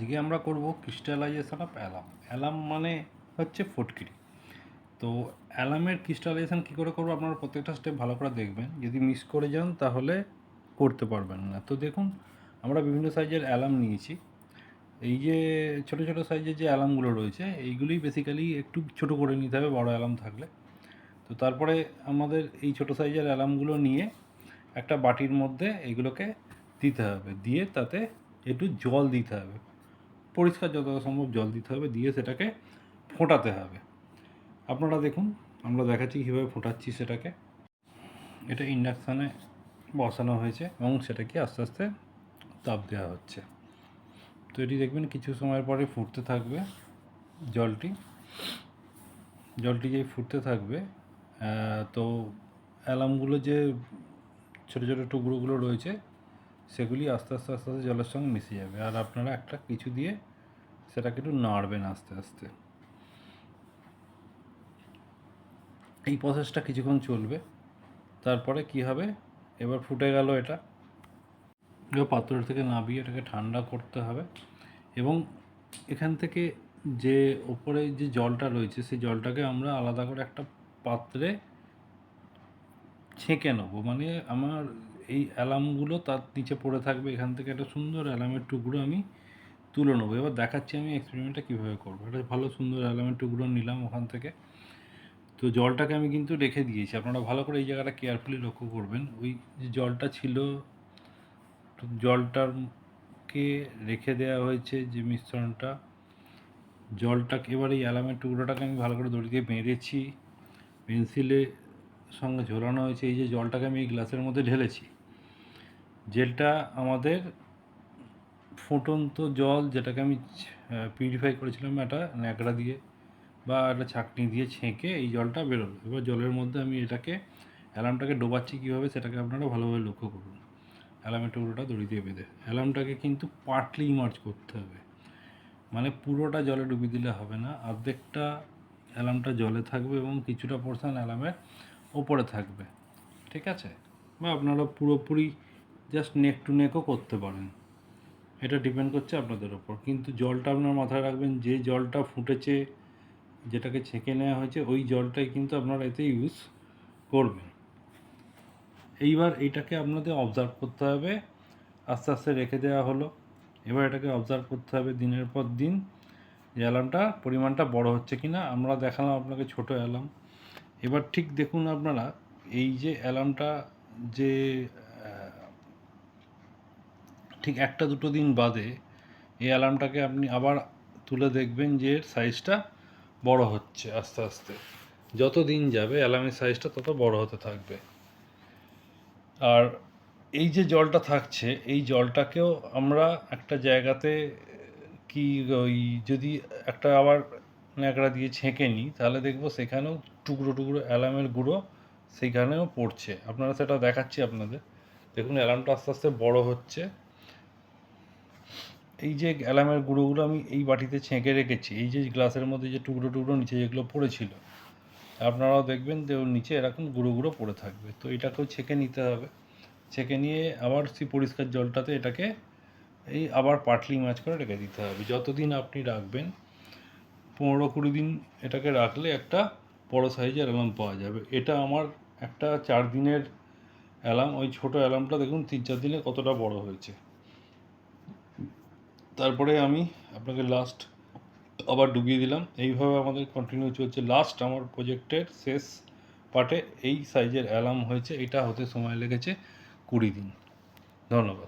আজকে আমরা করব ক্রিস্টালাইজেশন অফ অ্যালাম অ্যালাম মানে হচ্ছে ফটকিরি। তো অ্যালামের ক্রিস্টালাইজেশন কী করে করব? আপনারা প্রত্যেকটা স্টেপ ভালো করে দেখবেন। যদি মিস করে যান, তাহলে করতে পারবেন না। তো দেখুন, আমরা বিভিন্ন সাইজের অ্যালাম নিয়েছি। এই যে ছোট ছোট সাইজের যে অ্যালামগুলো রয়েছে, এইগুলোই বেসিক্যালি একটু ছোট করে নিতে হবে, বড় অ্যালাম থাকলে। তো তারপরে আমাদের এই ছোট সাইজের অ্যালামগুলো নিয়ে একটা বাটির মধ্যে এইগুলোকে দিতে হবে। দিয়ে তাতে একটু জল দিতে হবে। পরিষ্কার যতটা সম্ভব জল দিতে হবে, দিয়ে সেটাকে ফোটাতে হবে। আপনারা দেখুন, আমরা দেখাচ্ছি কীভাবে ফোটাচ্ছি সেটাকে। এটা ইন্ডাকশানে বসানো হয়েছে এবং সেটাকে আস্তে আস্তে তাপ দেওয়া হচ্ছে। তো এটি দেখবেন কিছু সময়ের পরে ফুটতে থাকবে জলটি। জলটি যেই ফুটতে থাকবে তো অ্যালামগুলো যে ছোটো ছোটো টুকরোগুলো রয়েছে সেগুলি আস্তে আস্তে আস্তে আস্তে জলের সঙ্গে মিশে যাবে। আর আপনারা একটা কিছু দিয়ে সেটাকে একটু নাড়বেন আস্তে আস্তে। এই প্রসেসটা কিছুক্ষণ চলবে। তারপরে কি হবে? এবার ফুটে গেল এটা। পাত্র থেকে নামিয়ে এটাকে ঠান্ডা করতে হবে। এবং এখান থেকে যে ওপরে যে জলটা রয়েছে, সেই জলটাকে আমরা আলাদা করে একটা পাত্রে ছেঁকে নেব। মানে আমার এই অ্যালামগুলো তার নিচে পড়ে থাকবে, এখান থেকে একটা সুন্দর অ্যালামের টুকরো আমি তুলে নেব। এবার দেখাচ্ছি আমি এক্সপেরিমেন্টটা কীভাবে করব। একটা ভালো সুন্দর অ্যালামের টুকরো নিলাম ওখান থেকে। তো জলটাকে আমি কিন্তু রেখে দিয়েছি। আপনারা ভালো করে এই জায়গাটা কেয়ারফুলি লক্ষ্য করবেন। ওই যে জলটা ছিল, জলটাকে রেখে দেওয়া হয়েছে যে মিশ্রণটা। জলটাকে, এবার এই অ্যালামের টুকরোটাকে আমি ভালো করে দড়ি দিয়ে মেরেছি পেন্সিলে সঙ্গে ঝোলানো হয়েছে, এই যে জলটাকে আমি এই গ্লাসের মধ্যে ঢেলেছি। জেলটা আমাদের ফুটন্ত জল যেটাকে আমি পিউরিফাই করেছিলাম একটা ন্যাকড়া দিয়ে বা একটা ছাঁকনি দিয়ে ছেঁকে এই জলটা বেরোলো। এবার জলের মধ্যে আমি এটাকে, অ্যালার্মটাকে ডোবাচ্ছি কীভাবে সেটাকে আপনারা ভালোভাবে লক্ষ্য করুন। অ্যালার্মের টুকরোটা দড়ি দিয়ে বেঁধে। অ্যালার্মটাকে কিন্তু পার্টলি ইমার্জ করতে হবে। মানে পুরোটা জলে ডুবিয়ে দিলে হবে না। অর্ধেকটা অ্যালার্মটা জলে থাকবে এবং কিছুটা পোর্শন অ্যালার্মের ওপরে থাকবে। ঠিক আছে? বা আপনারা পুরোপুরি জাস্ট নেক টু নেকও করতে পারেন। এটা ডিপেন্ড করছে আপনাদের ওপর। কিন্তু জলটা আপনার মাথায় রাখবেন, যে জলটা ফুটেছে, যেটাকে ছেঁকে নেওয়া হয়েছে, ওই জলটাই কিন্তু আপনারা এতে ইউজ করবেন। এইবার এইটাকে আপনাদের অবজার্ভ করতে হবে। আস্তে আস্তে রেখে দেওয়া হলো। এবার এটাকে অবজার্ভ করতে হবে দিনের পর দিন। যে অ্যালার্মটা পরিমাণটা বড় হচ্ছে কি না আমরা দেখালাম আপনাকে ছোট অ্যালার্ম এবার ঠিক দেখুন আপনারা, এই যে অ্যালার্মটা যে ঠিক একটা দুটো দিন বাদে এই অ্যালার্মটাকে আপনি আবার তুলে দেখবেন যে এর সাইজটা বড় হচ্ছে আস্তে আস্তে। যত দিন যাবে অ্যালার্মের সাইজটা তত বড় হতে থাকবে। আর এই যে জলটা থাকছে, এই জলটাকেও আমরা একটা জায়গাতে কি ওই যদি একটা আবার ন্যাকড়া দিয়ে ছেঁকে নিই, তাহলে দেখব সেখানেও টুকরো টুকরো অ্যালার্মের গুঁড়ো সেইখানেও পড়ছে। আপনারা সেটা দেখাচ্ছি আপনাদের। দেখুন অ্যালার্মটা আস্তে আস্তে বড় হচ্ছে। এই যে অ্যালার্মের গুঁড়োগুলো আমি এই বাটিতে ছেঁকে রেখেছি, এই যে গ্লাসের মধ্যে যে টুকরো টুকরো নিচে যেগুলো পড়েছিল, আপনারাও দেখবেন যে ওর নিচে এরকম গুঁড়ো গুঁড়ো পড়ে থাকবে। তো এটাকেও ছেঁকে নিতে হবে। ছেঁকে নিয়ে আবার সেই পরিষ্কার জলটাতে এটাকে এই আবার পাটলি মাছ করে রেখে দিতে হবে। যতদিন আপনি রাখবেন, পনেরো কুড়ি দিন এটাকে রাখলে একটা বড় সাইজের অ্যালার্ম পাওয়া যাবে। এটা আমার একটা চার দিনের অ্যালার্ম, ওই ছোটো অ্যালার্মটা দেখুন, তিন চার দিনে কতটা বড় হয়েছে। তারপরে আমি আপনাকে লাস্ট আবার ডুবিয়ে দিলাম। এইভাবে আমাদের কন্টিনিউ চলছে। লাস্ট আমার প্রজেক্টের শেষ পার্টে এই সাইজের অ্যালার্ম হয়েছে। এটা হতে সময় লেগেছে কুড়ি দিন। ধন্যবাদ।